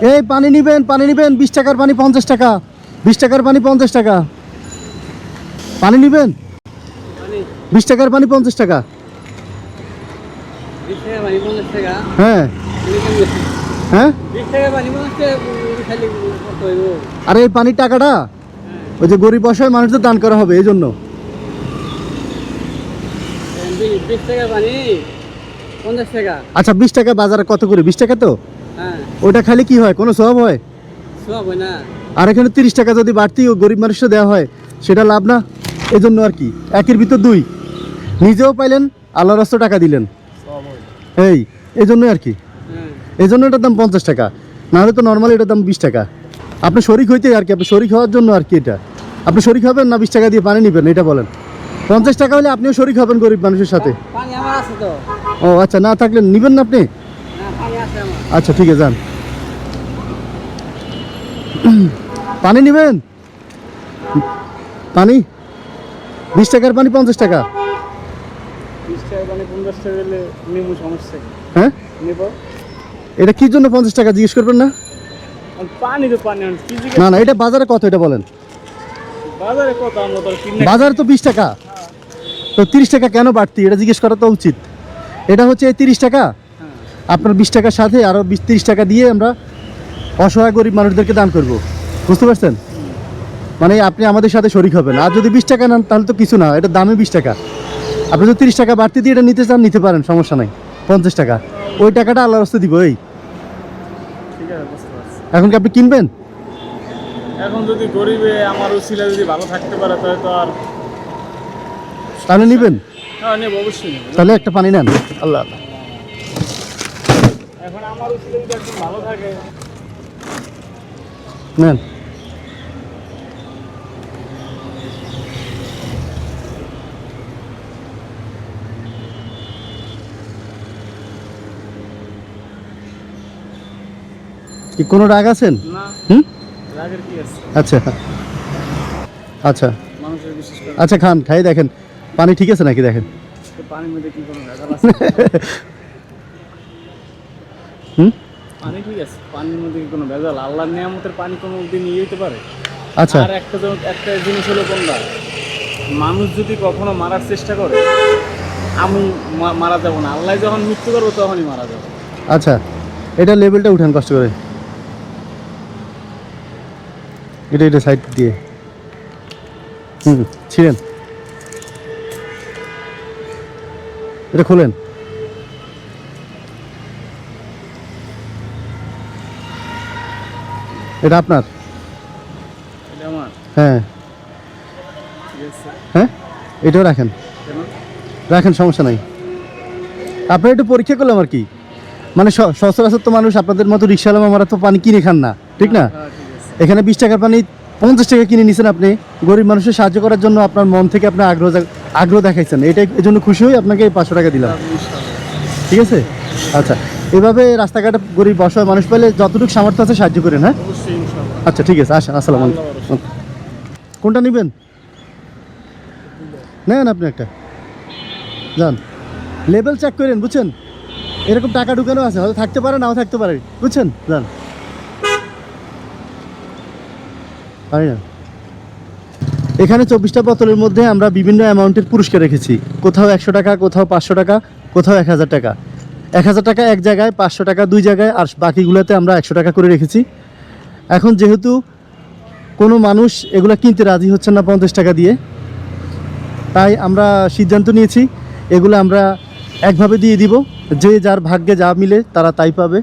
এই পানি নিবেন পানি নিবেন বিশ টাকার পানি পঞ্চাশ টাকা বিশ টাকার পানি পঞ্চাশ টাকা। পানি নিবেন? বিশ টাকার পানি পঞ্চাশ টাকা। হ্যাঁ? হ্যাঁ? আর এই পানির টাকাটা? ওই যে গরিব অসহায় মানুষদের দান করা হবে এই জন্য আচ্ছা বিশ টাকা বাজারে কত করে? বিশ টাকা তো? ওটা খালি কি হয়? কোনো সব হয়? না। আর এখানে তিরিশ টাকা যদি বাড়তি ও গরিব মানুষকে দেওয়া হয় সেটা লাভ না? এই জন্য আর কি। একের ভিতর দুই। নিজেও পাইলেন আল্লাহ রাস্তা টাকা দিলেন। এই এই জন্য আর কি। হ্যাঁ। এই জন্য এটার দাম পঞ্চাশ টাকা। নাহলে তো নর্মালি এটার দাম বিশ টাকা। আপনি শরিক হইতে আর কি আপনি শরিক হওয়ার জন্য আর কি এটা। আপনি শরিক হবেন না বিশ টাকা দিয়ে পানি নেবেন এটা বলেন। পঞ্চাশ টাকা হলে আপনিও শরিক হবেন গরিব মানুষের সাথে। ও আচ্ছা না থাকলে নিবেন না আপনি? আচ্ছা ঠিক আছে যান। পানি নেবেন? পানি? বিশ টাকার পানি পঞ্চাশ টাকা? হ্যাঁ? এটা কি জন্য পঞ্চাশ টাকা জিজ্ঞেস করবেন না? পানি তো পানি না না এটা বাজারে কত এটা বলেন? বাজারে কত আমরা তো বাজারে তো বিশ টাকা। তো তিরিশ টাকা কেন বাড়তি? এটা জিজ্ঞেস করা তো উচিত। এটা হচ্ছে এই তিরিশ টাকা। আপনার বিশ টাকার সাথে আরও বিশ তিরিশ টাকা দিয়ে আমরা অসহায় গরিব মানুষদেরকে দান করব। বুঝতে পারছেন? মানে আপনি আমাদের সাথে শরিক হবেন। আর যদি বিশ টাকা নেন তাহলে তো কিছু না এটা দামে বিশ টাকা। আপনি যদি তিরিশ টাকা বাড়তি দিয়ে এটা নিতে চান নিতে পারেন সমস্যা নাই পঞ্চাশ টাকা। ওই টাকাটা আল্লাহ রাস্তা দিব এই। এখন কি আপনি কিনবেন? এখন যদি গরিবে আমার উচিলা যদি ভালো থাকতে পারে তাহলে তো আর তাহলে নিবেন? হ্যাঁ নেব অবশ্যই তাহলে একটা পানি নেন। আল্লাহ আল্লাহ। এখন আমার যদি একদম ভালো থাকে। নেন। কি কোনো রাগ আছেন? হুম? আচ্ছা। আচ্ছা। আচ্ছা খান খাই দেখেন। পানি ঠিক আছে নাকি দেখেন? পানির মধ্যে কি কোনো হুম? পানি ঠিক আছে পানির মধ্যে কোনো ভেজাল? আল্লাহর নিয়ামতের পানি কোনো দিন ইয়ে হইতে পারে? আচ্ছা। আর একটা একটা জিনিস হলো কোনটা মানুষ যদি কখনো মারার চেষ্টা করে আমি মারা যাব না। আল্লাহ যখন মৃত্যু করব তখনই মারা যাব। আচ্ছা এটা লেভেলটা উঠান কষ্ট করে। এটা এটা সাইড দিয়ে। হুম ছিলেন এটা খোলেন। এটা আপনার? হ্যাঁ। হ্যাঁ? এটাও রাখেন। রাখেন সমস্যা নাই। আপনার একটু পরীক্ষা করলাম আর কি। মানে সচরাচর তো মানুষ আপনাদের মতো রিক্সাওয়ালা আমরা তো পানি কিনে খান না ঠিক না? হ্যাঁ এখানে বিশ টাকার পানি পঞ্চাশ টাকা কিনে নিছেন আপনি। গরিব মানুষের সাহায্য করার জন্য আপনার মন থেকে আপনার আগ্রহ আগ্রহ দেখাইছেন। এটাই এই জন্য খুশি হয়ে আপনাকে এই পাঁচশো টাকা দিলাম। ঠিক আছে? আচ্ছা। এভাবে রাস্তাঘাটে গরিব অসহায় মানুষ পেলে যতটুকু সামর্থ্য আছে সাহায্য করেন হ্যাঁ? আচ্ছা ঠিক আছে আসেন আসসালাম আলাইকুম। কোনটা নেবেন? নেন আপনি একটা। যান। লেভেল চেক করেন বুঝছেন? এরকম টাকা ঢুকানো আছে হয়তো থাকতে পারে নাও থাকতে পারে বুঝছেন? যান। পারি না। এখানে চব্বিশটা বোতলের মধ্যে আমরা বিভিন্ন অ্যামাউন্টের পুরস্কার রেখেছি। কোথাও একশো টাকা কোথাও পাঁচশো টাকা কোথাও এক হাজার টাকা। এক হাজার টাকা এক জায়গায়, পাঁচশো টাকা দুই জায়গায়, আর বাকিগুলোতে আমরা একশো টাকা করে রেখেছি। এখন যেহেতু কোনো মানুষ এগুলো কিনতে রাজি হচ্ছেন না পঞ্চাশ টাকা দিয়ে, তাই আমরা সিদ্ধান্ত নিয়েছি, এগুলো আমরা একভাবে দিয়ে দিব। যে যার ভাগ্যে যা মিলে তারা তাই পাবে।